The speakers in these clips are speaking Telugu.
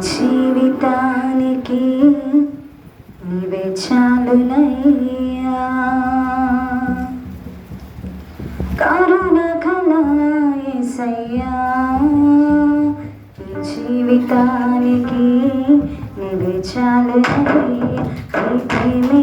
జీవితానికి నీవే చాలునయ్యా. కరుణ కలాయసయ్యా జీవితానికి నీవే చాలునయ్యా. నీ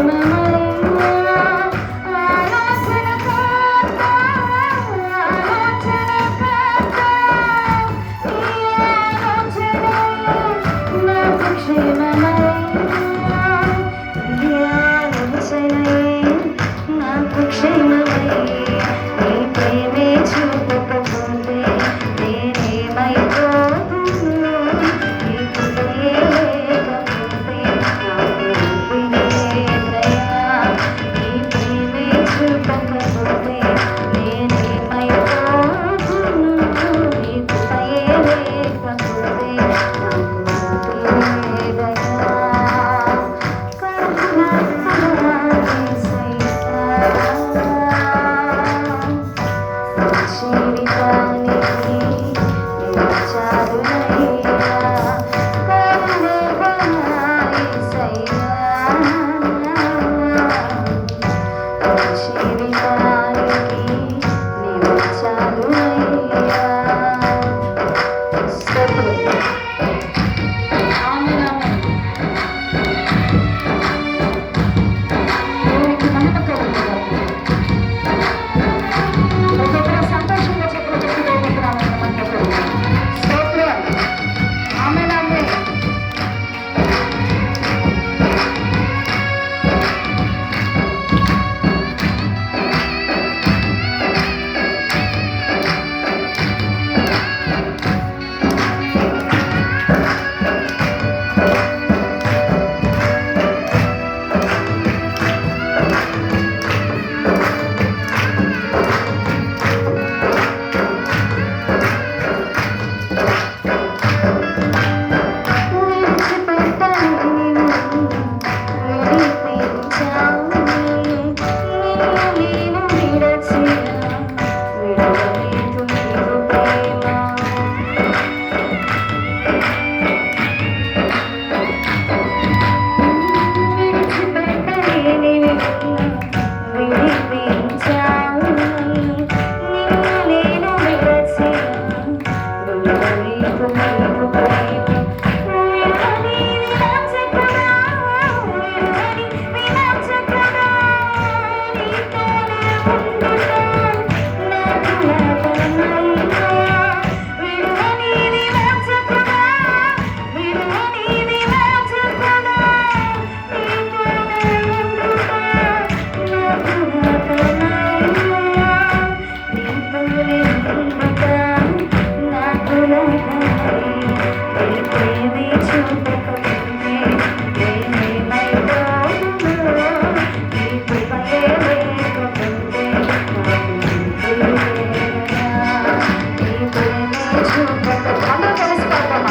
மனம் আসি বিকালে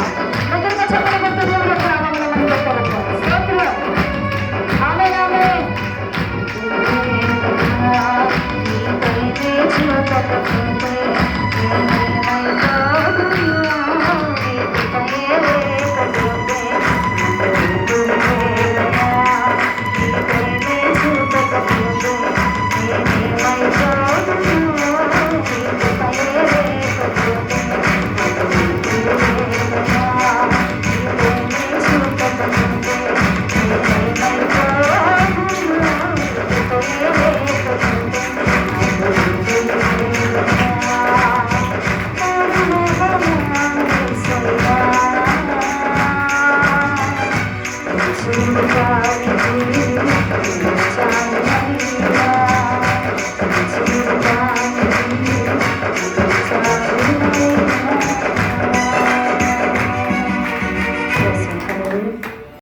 Bye. Gracias.